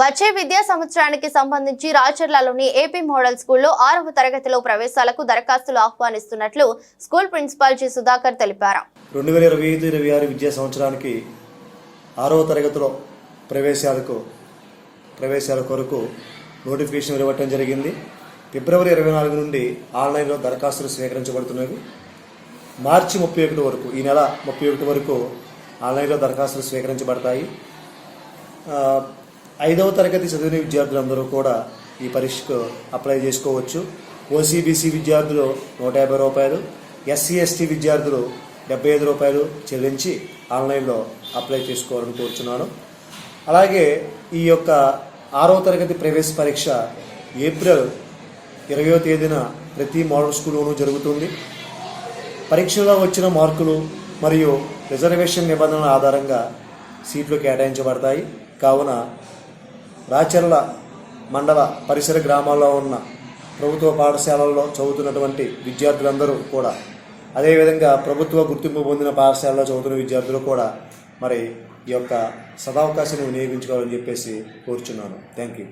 వచ్చే విద్యా సంవత్సరానికి సంబంధించి రాచర్లలోని ఏపీ మోడల్ స్కూల్లో ఆరవ తరగతిలో ప్రవేశాలకు దరఖాస్తులు ఆహ్వానిస్తున్నట్లు స్కూల్ ప్రిన్సిపాల్ జి. సుధాకర్ తెలిపారు. రెండు వేల ఇరవై ఐదు ఇరవై ఆరు విద్యా సంవత్సరానికి ఆరవ తరగతిలో ప్రవేశాలకు ప్రవేశాల కొరకు నోటిఫికేషన్ ఇవ్వటం జరిగింది. ఫిబ్రవరి ఇరవై నాలుగు నుండి ఆన్లైన్లో దరఖాస్తులు స్వీకరించబడుతున్నవి. మార్చి ముప్పై ఒకటి వరకు ఈ నెల ముప్పై ఒకటి వరకు ఆన్లైన్లో దరఖాస్తులు స్వీకరించబడతాయి. ఐదవ తరగతి చదివిన విద్యార్థులందరూ కూడా ఈ పరీక్షకు అప్లై చేసుకోవచ్చు. ఓసీబీసీ విద్యార్థులు నూట యాభై రూపాయలు ఎస్సీ ఎస్టీ విద్యార్థులు డెబ్బై ఐదు రూపాయలు చెల్లించి ఆన్లైన్లో అప్లై చేసుకోవాలని కోరుచున్నాను. అలాగే ఈ యొక్క ఆరవ తరగతి ప్రవేశ పరీక్ష ఏప్రిల్ ఇరవయో తేదీన ప్రతి మోడల్ స్కూల్లోనూ జరుగుతుంది. పరీక్షలో వచ్చిన మార్కులు మరియు రిజర్వేషన్ నిబంధనల ఆధారంగా సీట్లు కేటాయించబడతాయి. కావున రాచర్ల మండల పరిసర గ్రామాల్లో ఉన్న ప్రభుత్వ పాఠశాలల్లో చదువుతున్నటువంటి విద్యార్థులందరూ కూడా అదేవిధంగా ప్రభుత్వ గుర్తింపు పొందిన పాఠశాలలో చదువుతున్న విద్యార్థులు కూడా మరి ఈ యొక్క సదావకాశాన్ని వినియోగించుకోవాలని చెప్పేసి కోరుచున్నాను. Thank you